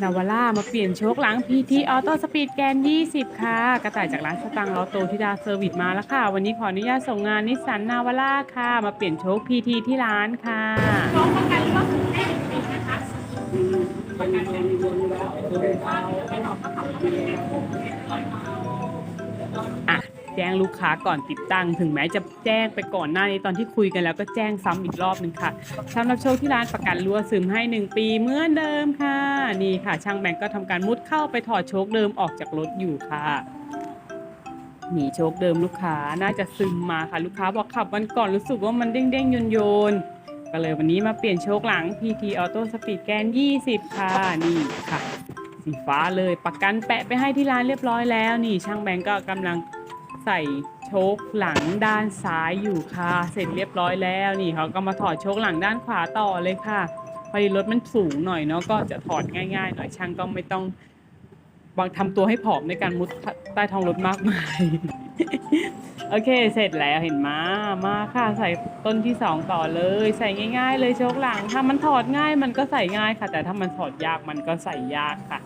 นาวาร่ามาเปลี่ยนโชคหลัง PT Auto Speed แกน 20 ค่ะ กระต่ายจากร้านสตังค์ลอโตที่ดาเซอร์วิสมาแล้วค่ะ วันนี้ขออนุญาตส่งงานนิสสันนาวาร่าค่ะ มาเปลี่ยนโชค PT ที่ร้านค่ะน้องประกันรถได้หนึ่งปีนะคะประกันกันอะ แจ้งลูกค้าก่อนติดตั้ง ถึงแม้จะแจ้งไปก่อนหน้านี้ตอนที่คุยกันแล้วก็แจ้งซ้ำอีกรอบหนึ่งค่ะสำหรับโชคที่ร้านประกันรั่วซึมให้ 1 ปีเหมือนเดิมค่ะ นี่ค่ะ ช่างแบงก์ก็ทำการมุดเข้าไปถอดโชคเดิมออกจากรถอยู่ค่ะนี่โชคเดิมลูกค้าน่าจะซึมมาค่ะ ลูกค้าบอกขับวันก่อนรู้สึกว่ามันเด้งเด้งโยนโยนๆก็เลยวันนี้มาเปลี่ยนโชคหลัง PT Auto Speed แกน20 ค่ะนี่ค่ะ สีฟ้าเลยประกันแปะไปให้ที่ร้านเรียบร้อยแล้ว นี่ช่างแบงก์ก็กำลัง ใส่โชคหลังด้านซ้ายอยู่ค่ะ เสร็จเรียบร้อยแล้วนี่เขาก็มาถอดโชคหลังด้านขวาต่อเลยค่ะพอดีรถมันสูงหน่อยเนาะก็จะถอดง่ายๆหน่อยช่างก็ไม่ต้องบางทำตัวให้ผอมในการมุดใต้ท้องรถมากมาย โอเค เสร็จแล้วเห็นมามาค่ะ ใส่ต้นที่สองต่อเลย ใส่ง่าย ๆ เลยโชคหลัง ถ้ามันถอดง่ายมันก็ใส่ง่ายค่ะ แต่ถ้ามันถอดยากมันก็ใส่ยากค่ะ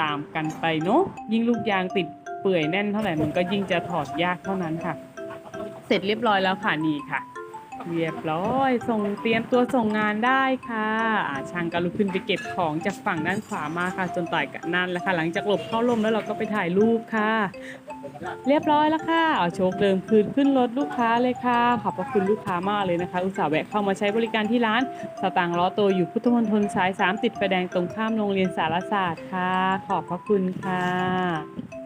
ตามกันไปเนาะยิ่งลูกยางติด เปื่อยแน่นเท่าไหร่มันก็ยิ่งจะถอดยากเท่านั้นค่ะ เสร็จเรียบร้อยแล้วค่ะนี่ค่ะ เรียบร้อย ส่งเตรียมตัวส่งงานได้ค่ะช่างก็ลุกขึ้นไปเก็บของจากฝั่งด้านขวามาค่ะ จนต่ายกับนั่นแล้วค่ะ หลังจากหลบเข้าลมแล้วเราก็ไปถ่ายรูปค่ะ เรียบร้อยแล้วค่ะเอาโชคเดิมคืนขึ้นรถลูกค้าเลยค่ะ ขอบพระคุณลูกค้ามากเลยนะคะ อุตส่าห์แวะเข้ามาใช้บริการที่ร้าน สตางค์ล้อโตอยู่พุทธมณฑลสาย 3 ติดไฟแดงตรงข้ามโรงเรียนสารศาสตร์ค่ะ ขอบพระคุณค่ะ